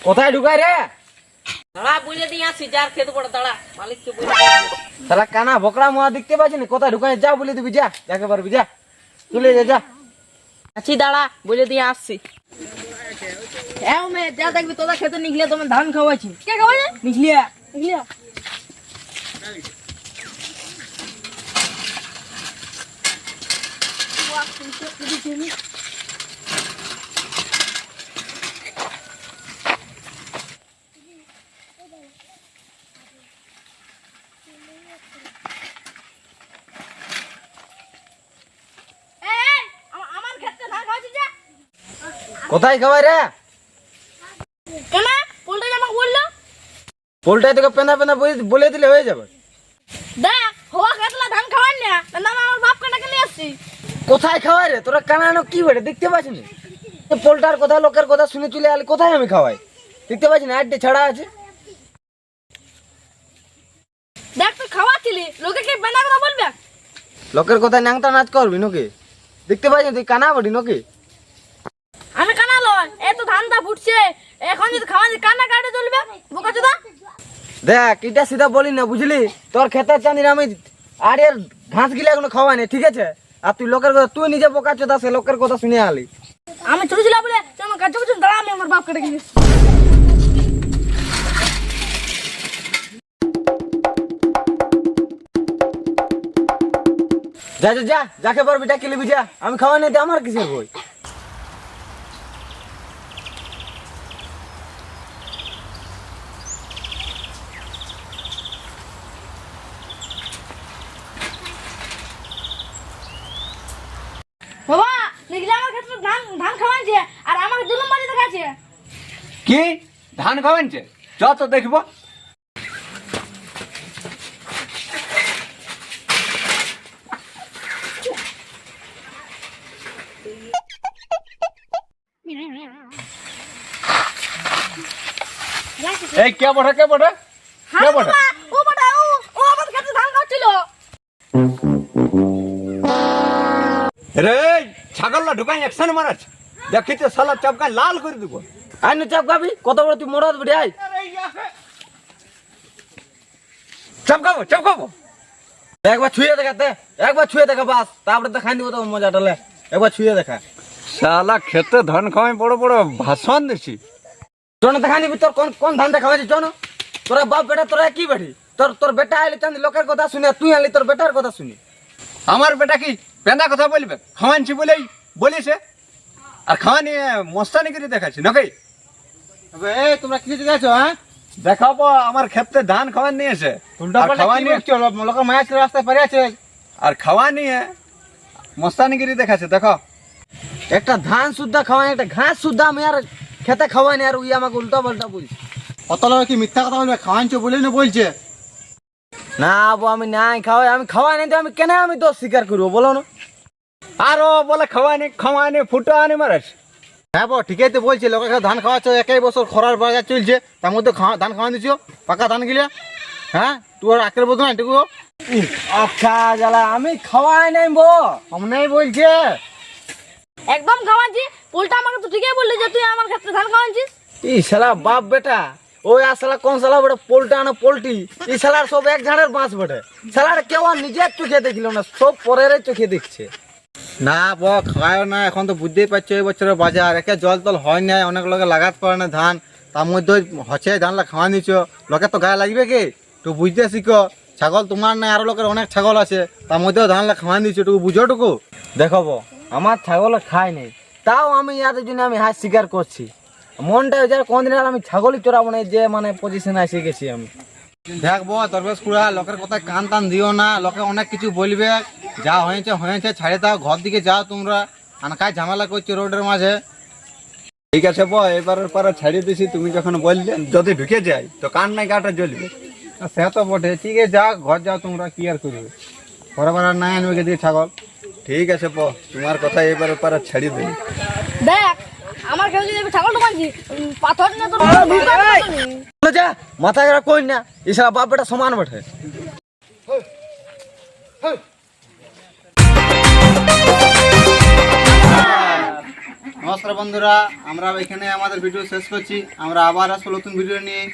কোথায় ঢুকাই রে? দাঁড়া বুঝে দিয়ে যার খেতে পড়ে দাঁড়া মালিককে বুঝে তারা কানা বকরা মোয়া দেখতে পাচ্ছি কোথায় ঢুকাই যা বলে দিবি যা যাকে পারবি যা চলে যা যা। আছি দাঁড়া বুঝে দিয়ে আসছি। হ্যাঁ মে যা দেখবি তোরা খেতে নিকলিয়া তোমার ধান খাওয়াইছি। কে খাওয়াইছে? নিকলিয়া নিকলিয়া আমার ক্ষেত্রে ধান খাওয়াইছি যা কোথায় খাওয়াই রে? কেন পোল্ট্রি আমাকে বলল। পোলটাই তোকে পেনা পেনা বলে- বলে দিলে হয়ে যাবে। দেখ হওয়া খেতলা ধান খাওয়ান না না আমার বাপ কাটাকে নিয়ে আসছি। কোথায় খাওয়াই রে? তোরা কানা কি বেড়ে দেখতে পাচ্ছি না? পোলটার কথা লোকের কথা শুনে চলে আলি কোথায় আমি খাওয়াই? দেখতে পাচ্ছি না? আড্ডে ছাড়া আছে। দেখ তুই খাওয়াচ্ছিলি। লোকে কি বেনা কথা বলবে? লোকের কথা ন্যাংটা নাচ করবি নাকি? দেখতে পাচ্ছি না? তুই কানা বডি নাকি? ধানটা ফুটছে। এখন যদি খাওয়া কানা কাটে চলবে। বোকা চোদা দেখ এটা সিধা বলি না বুঝলি? তোর খেতের চাঁদির আমি আর এর ঘাস গিলা এখনও খাওয়াই না ঠিক আছে? আর তুই লোকের কথা তুই নিজে বোকা চোদা সে লোকের কথা শুনে আলি। আমি ছোট ছিলাম বলে আমার কাছে কিছু দাঁড়া আমি আমার বাপ কাটে গেছি যা যা যা যাকে পারবি ডাকি লিবি যা আমি খাওয়াই না আমার কিসের বই? ধান ধান খাওয়াইছে আর আমাকে দুলুম বাজি দেখাচ্ছে কি? ধান খাওয়ানছে চ তো দেখব। এই কে বটে কে বটে? কে বটে? ও বটা ও ও আমার ক্ষেত্রে ধান খাচ্ছিল ছাগলটা ঢুকাই একশন মারাছ দেখি তো সালা চাপকায় লাল করে দিব। আই নো চাপ খাবি কত বড় তুই মরদ বেড়ে আই চাপকাবো চাপকাবো। একবার ছুঁয়ে দেখাতে একবার ছুঁয়ে দেখা বাস তারপরে তো খাই দিব তো মজাটা লে একবার ছুঁয়ে দেখা। শালা খেতে ধান খাওয়াই বড় বড় ভাষণ দিছি। জন দেখা নিবি তোর কোন কোন ধান দেখা হয়েছে জন? তোরা বাপ বেটা তোরা কি বেটি। তোর তোর বেটা আইলি চান্দি লোকের কথা শুনে তুই আইলি তোর বেটার কথা শুনি। আমার বেটা কি? পেন্দা কথা বলবে? খাওয়ানছি বলেই বলিছে। আর খাওয়া নিয়ে মস্তানি করে দেখাচ্ছি নাকি? তোমরা কি গেছো হ্যাঁ? দেখাবো আমার ক্ষেত্রে ধান খাওয়ান নিয়েছে। আর খাওয়া নিয়ে লোকের মায়া রাস্তায় পারে আছে। আর খাওয়া নিয়ে মস্তানিগিরি দেখাচ্ছে দেখো। একটা ধান সুদ্ধা খাওয়াই একটা ঘাস সুদ্ধা আমি আর খেতে খাওয়াই আর উই আমাকে উল্টা পাল্টা বলছি। কত লোক কি মিথ্যা কথা বলবে? খাওয়াঞ্চ বলে না বলছে। না আবু আমি নাই খাওয়াই আমি খাওয়াই নাই তো আমি কেন আমি দোষ স্বীকার করব বলো না। আরও বলে খাওয়া নি খাওয়া নি ফুটো আনি মারাস। হ্যাঁ বো ঠিকই তো বলছে লোকে ধান খাওয়াচ্ছ একই বছর খরার বাজার চলছে তার মধ্যে খাওয়া ধান খাওয়া দিচ্ছ পাকা ধান গিলে। হ্যাঁ? তুই আর আকের বলতো না এটুকু আচ্ছা জ্বালা আমি খাওয়াই নাই বো। অমনাই বলছে। একদম খাওয়াচ্ছি পোলটা আমাকে তো ঠিকই বললি যে তুই আমার ক্ষেত্রে ধান খাওয়াচ্ছিস। ই শালা বাপ বেটা। ওই আসলা কোন শালা বেটা? পোল্টা না পোল্ট্রি। এই শালার সব এক ঝাড়ের বাঁশ বেটে। শালার কেউ আর নিজের চোখে দেখল না সব পরের চোখে দেখছে। না ব খাওয়ায় না এখন তো বুঝতেই পারছ এই বছরের বাজার। একে জল তল হয় না অনেক লোকে লাগাতে পারে না ধান। তার মধ্যে হচ্ছে ধানলা খাওয়া নিচ্ছ লোকে তো গায়ে লাগবে কি? তুই বুঝতে শিখো। ছাগল তোমার নাই আরও লোকের অনেক ছাগল আছে। তার মধ্যেও ধানলা খাওয়া দিচ্ছ টুকু বুঝো টুকু। দেখো আমার ছাগল খাই নেই। তাও আমি ইয়াদের জন্য আমি হাত স্বীকার করছি। মনটা যার কোনদিন আর আমি ছাগলই চড়াবো না যে মানে পজিশনে এসে গেছি আমি। দেখব তরবেশ কুড়া লোকের কথা কান টান দিও না লোকে অনেক কিছু বলবে। যা হয়েছে হয়েছে ছাড়ে দাও ঘর দিকে যাও তোমরা। আনকায় ঝামেলা করছ রোডের মাঝে। ঠিক আছে বো এবারের পরে ছাড়িয়ে দিছি তুমি যখন বললে যদি ঢুকে যাই তো কান নাই গাটা জ্বলবে। সে তো বটে। ঠিক আছে যাও ঘর যাও তোমরা কি আর করবে? পরে বার আর নাই আনবে দিয়ে ছাগল। ঠিক আছে প তোমার কথা এবার এবার ছাড়িয়ে দিই। দেখ আমার ছাগল ঢুকাচ্ছি পাথর না তোর যা মাথা কই না এই বাপ বেটা সমান বটে। নমস্কার বন্ধুরা আমরা এখানে আমাদের ভিডিও শেষ করছি। আমরা আবার আসব নতুন ভিডিও নিয়ে।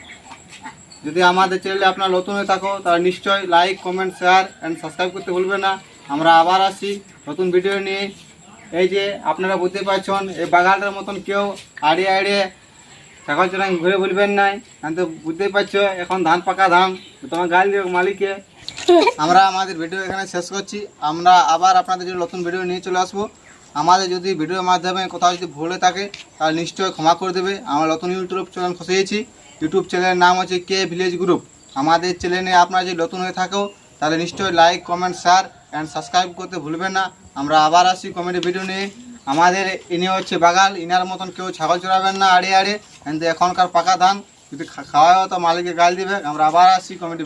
যদি আমাদের চ্যানেলে আপনার নতুন হয়ে থাকো তাহলে নিশ্চয়ই like comment share and subscribe করতে ভুলবে না। আমরা আবার আসি নতুন ভিডিও নিয়ে। এই যে আপনারা বুঝতে পারছেন, এই বাগানটার মতন কেউ আড়িয়ে আড়িয়ে ছাগল চড়াই ঘুরে বলবেন নাই। আমি তো বুঝতেই পারছ, এখন ধান পাকা ধান, তোমার গাল দিও মালিককে আমরা আমাদের ভিডিও এখানে শেষ করছি। আমরা আবার আপনাদের জন্য নতুন ভিডিও নিয়ে চলে আসব। আমাদের যদি ভিডিওর মাধ্যমে কোথাও যদি ভুল হয়ে থাকে, তাহলে নিশ্চয়ই ক্ষমা করে দেবে। আমরা নতুন ইউটিউব চ্যানেল খুঁজেছি ইউটিউব চ্যানেলের নাম হচ্ছে কে ভিলেজ গ্রুপ আমাদের চ্যানেলে আপনারা যদি নতুন হয়ে থাকো, তাহলে নিশ্চয়ই like comment share and subscribe করতে ভুলবেন না। আমরা আবার আসি কমেডি ভিডিও নিয়ে। আমাদের ইনি হচ্ছে বাগাল, ইনার মতন কেউ ছাগল চড়াবেন না আড়ে আড়ে। এখনকার পাকা ধান, যদি খাওয়া হয় তো মালিকে গাল দিবে। আমরা আবার আসি কমেডি